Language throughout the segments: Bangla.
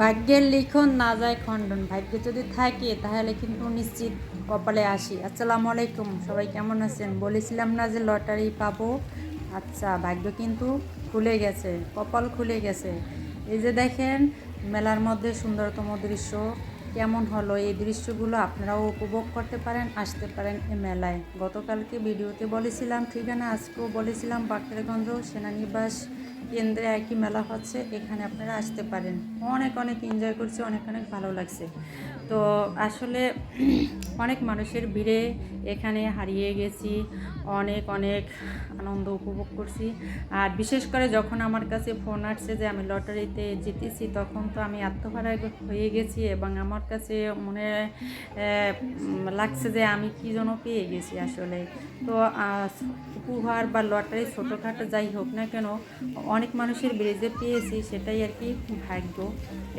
ভাগ্যের লিখন না যায় খণ্ডন। ভাগ্য যদি থাকে, তাহলে কিন্তু নিশ্চিত কপালে আসি। আসসালামু আলাইকুম, সবাই কেমন আছেন? বলেছিলাম না যে লটারি পাবো? আচ্ছা ভাগ্য কিন্তু খুলে গেছে, কপাল খুলে গেছে। এই যে দেখেন, মেলার মধ্যে সুন্দরতম দৃশ্য, কেমন হলো? এই দৃশ্যগুলো আপনারাও উপভোগ করতে পারেন, আসতে পারেন এই মেলায়। গতকালকে ভিডিওতে বলেছিলাম, ঠিকানা আজকেও বলেছিলাম, বাকেরগঞ্জ সেনানিবাস কেন্দ্রে একই মেলা হচ্ছে, এখানে আপনারা আসতে পারেন। অনেক অনেক এনজয় করছি, অনেক অনেক ভালো লাগছে। তো আসলে অনেক মানুষের ভিড়ে এখানে হারিয়ে গেছি, অনেক অনেক আনন্দ উপভোগ করছি। আর বিশেষ করে যখন আমার কাছে ফোন আসছে যে আমি লটারিতে জিতেছি, তখন তো আমি আত্মহারা হয়ে গেছি এবং আমার কাছে মনে লাগছে যে আমি কী যেন পেয়ে গেছি আসলে। তো উপহার বা লটারি ছোটোখাটো যাই হোক না কেন অনেক মানুষের ব্রেজে পেয়েছি সেটাই আর কি ভাগ্য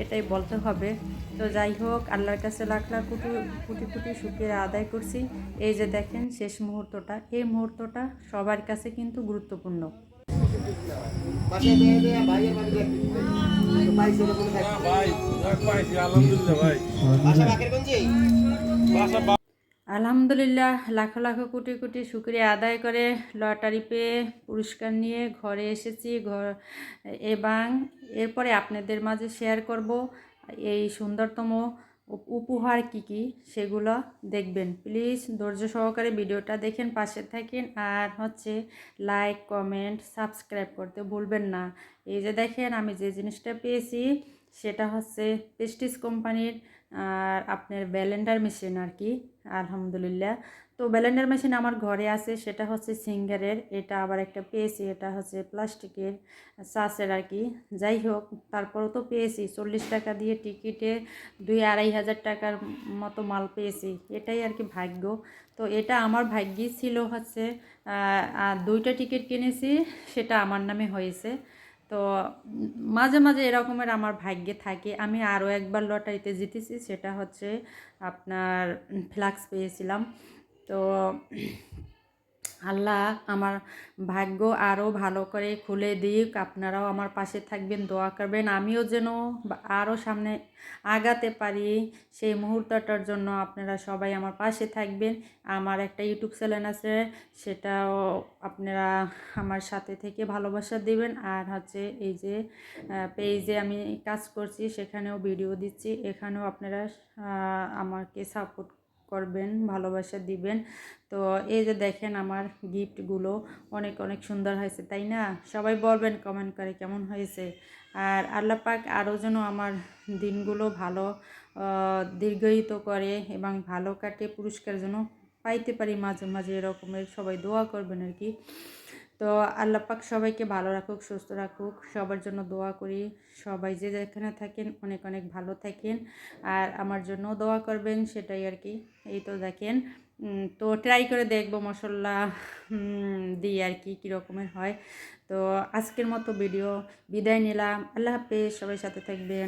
এটাই বলতে হবে। তো যাই হোক আল্লাহর কাছে লাখ লাখ কোটি কোটি কোটি শুক্রিয়া আদায় করছি। এই যে দেখেন শেষ মুহূর্তটা এই মুহূর্তটা সবার কাছে কিন্তু গুরুত্বপূর্ণ। আলহামদুলিল্লাহ ভাই। আলহামদুলিল্লাহ, লাখো লাখো কোটি কোটি শুক্রিয়া আদায় করে লটারি পেয়ে পুরস্কার নিয়ে ঘরে এসেছি, ঘর, এবং এরপরে আপনাদের মাঝে শেয়ার করব এই সুন্দরতম উপ- উপহার কি কি সেগুলো দেখবেন। প্লিজ ধৈর্য সহকারে ভিডিওটা দেখেন, পাশে থাকেন, আর হচ্ছে লাইক কমেন্ট সাবস্ক্রাইব করতে ভুলবেন না। এই যে দেখেন, আমি যে জিনিসটা পেয়েছি, সেটা হচ্ছে পেস্টিস কোম্পানির আর আপনার ব্যালেন্ডার মেশিন আর কি, আলহামদুলিল্লাহ। তো ব্যালেন্ডার মেশিন আমার ঘরে আছে, সেটা হচ্ছে সিঙ্গারের, এটা আবার একটা পেয়েছি, এটা হচ্ছে প্লাস্টিকের সাসের আর কি। যাই হোক, তারপরও তো পেয়েছি, চল্লিশ টাকা দিয়ে টিকিটে দুই আড়াই হাজার টাকার মতো মাল পেয়েছি, এটাই আর কি ভাগ্য। তো এটা আমার ভাগ্যই ছিল হচ্ছে দুইটা টিকিট কিনেছি, সেটা আমার নামে হয়েছে। তো মাঝে মাঝে এরকমের আমার ভাগ্যে থাকে। আমি আরও একবার লটারিতে জিতেছি, সেটা হচ্ছে আপনার ফ্লাক্স পেয়েছিলাম। তো আল্লাহ আমার ভাগ্য আরও ভালো করে খুলে দিক। আপনারাও আমার পাশে থাকবেন, দোয়া করবেন। আমিও যেন আরও সামনে আগাতে পারি সেই মুহূর্তটার জন্য আপনারা সবাই আমার পাশে থাকবেন। আমার একটা ইউটিউব চ্যানেল আছে, সেটাও আপনারা আমার সাথে থেকে ভালোবাসা দিবেন। আর হচ্ছে এই যে পেজে আমি কাজ করছি, সেখানেও ভিডিও দিচ্ছি। এখানেও আপনারা আমাকে সাপোর্ট করবেন, ভালোবাসা দিবেন। তো এই যে দেখেন আমার গিফটগুলো অনেক অনেক সুন্দর হয়েছে, তাই না? সবাই বলবেন কমেন্ট করে কেমন হয়েছে? আর আল্লাহ পাক আরও যেন আমার দিনগুলো ভালো দীর্ঘায়িত করে এবং ভালো কাটে, পুরস্কার যেন পাইতে পারি মাঝে মাঝে এরকমের সবাই দোয়া করবেন আর কি। তো আল্লাহ পাক সবাইকে ভালো রাখুক, সুস্থ রাখুক। সবার জন্য দোয়া করি। সবাই যে যেখানে থাকেন, অনেক অনেক ভালো থাকেন। আর আমার জন্য দোয়া করবেন, সেটাই আর কি। এই তো দেখেন তো ট্রাই করে দেখব মশলা দিয়ে আর কি কীরকমের হয়। তো আজকের মতো ভিডিও বিদায় নিলাম। আল্লাহ হাফেজ, সবাই সাথে থাকবেন।